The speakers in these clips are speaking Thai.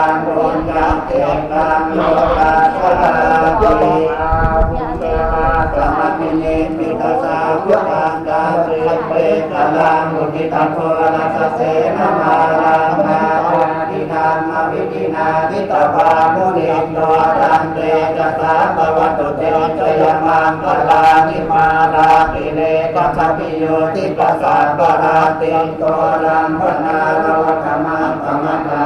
ตังบุญกังเตียงตังโลกาสลาจุลิสมัติเนมิตาสาวุธังกาเตเปตลังมุทิตังโพลัสเสนามาลังนาทิธรรมวิธินาทิตวามุนิโนตันเตจัสสะภวตุเตจยมังคลานิมาลาติเลกัสสะปิโยติปัสสะปะราติโตรัมพนาโลกมังธรรมตาตยานคัน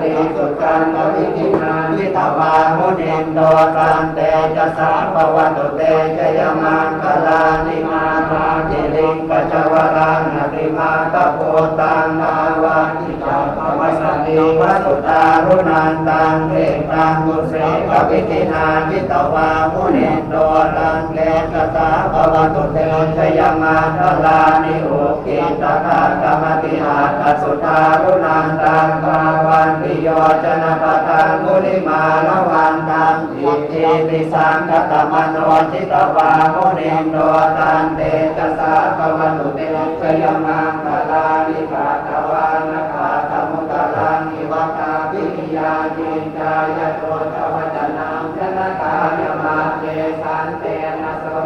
ติสุกันตวิธินานิตวามุนิโนตันเตจัสสะภวตุเตจยมังคลานิมาลาติลิงปัจวรังอติมาตโพตังนาวาทิจาภวสติวัสุตารุนันตังเทตังมุเสกวิธินาทิตวามุนิโนตันเตจัสสะภวตุเตจยมังคลานิโอกิตตากรรมติหาตสุตารุนันตังภาวันิโยชนะปตังมุนิมาลวันตังอิทิปิสังคตมโนจิตวาโมุนิโนตันเตจัสสะภวตุเตจยมังคลานิกาตวานะคาตมุตลังอิวะคาปิยาจินจายโตจวัจนังชนะกายมาเจสันเตนะสว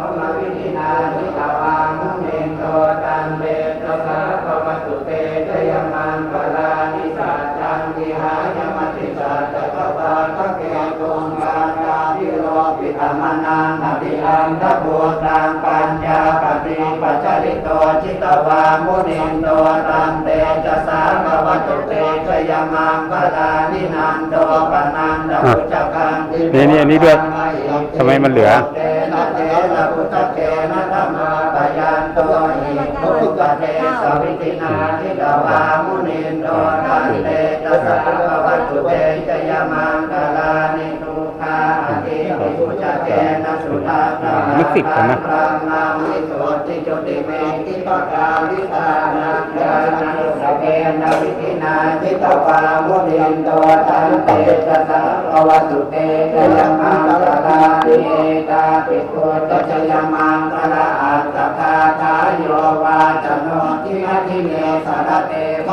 โตจิตวามุนิโนตันเตจสสะภวตุเตจยมังคลานินันโตปนันตพุจคังนี่นี่อันนี้ด้วยทำไมมันเหลือเตนะเตนะพุทธเตนะธรรมาปยันโตหิพุทธเตสวิตินาทิตวามุนิโนตันเตจัสสะภวตุเตจยมัง มิสิกนะวิธินาทิตวามุนิโนตันเตจัสสะภวตุเตจยมังคลานิเลยต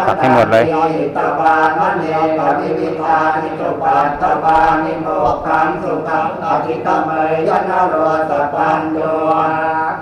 ตัดให้หมดเลยตยยนาโรสปันโย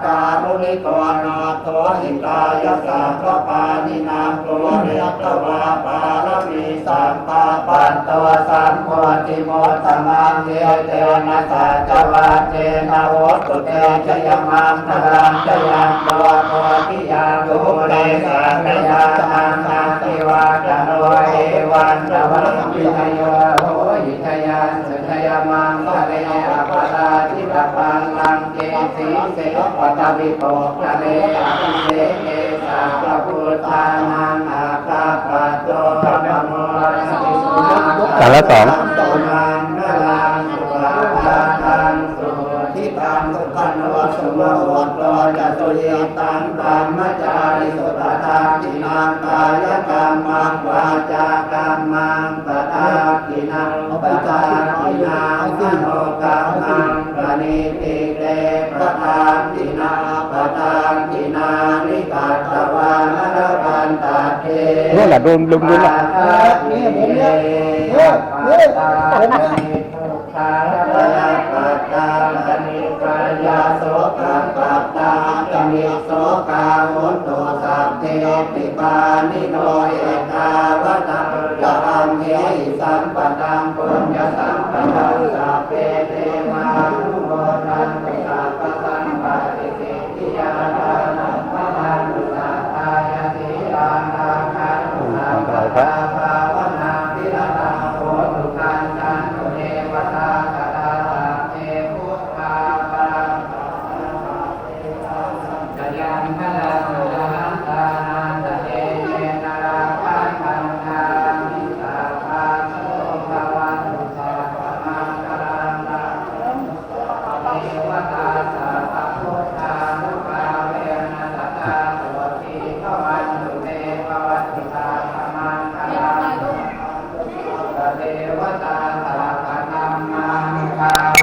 การุณิโกนาโทหิตายสัพพปานินามโกเรตวาปารมีสัมปาปันโตสัมโพธิโมตมังเยเตนะสัจวาเจนะโหตุเตชยมังทรังชยันโตโพธิยาภูเรสังยานังนาติวาจโนเอวันตวังปิทโยโหหิทยันสุทยมังคะเลอปตาทิตปังลังเกสี เสปตวิโปคะเลอภิเสเกสาพระพุทธานังอาคาปะโตนโมติสุนาแต่ละสองตุนังนลังสุราภาทังสุ ทิตังสุขันโนสุโมโหโตจัตุยตังธรรมจาริสุตตาทินังกายกรรมังวาจากรรมังปตาทินังปตาทินังมโนกรรมังปณิติเตปตาทินาปตาทินานิกัตตวานรกันตาเทนู่แหละดูลุมนู้นแหละนี่ผมเนี่ยเนี่ยเนี่ยผมเนี่ย โยปิปานิโนเอกาวตาจะอังเหสัมปตังปุญญสัมปตังสัพเพ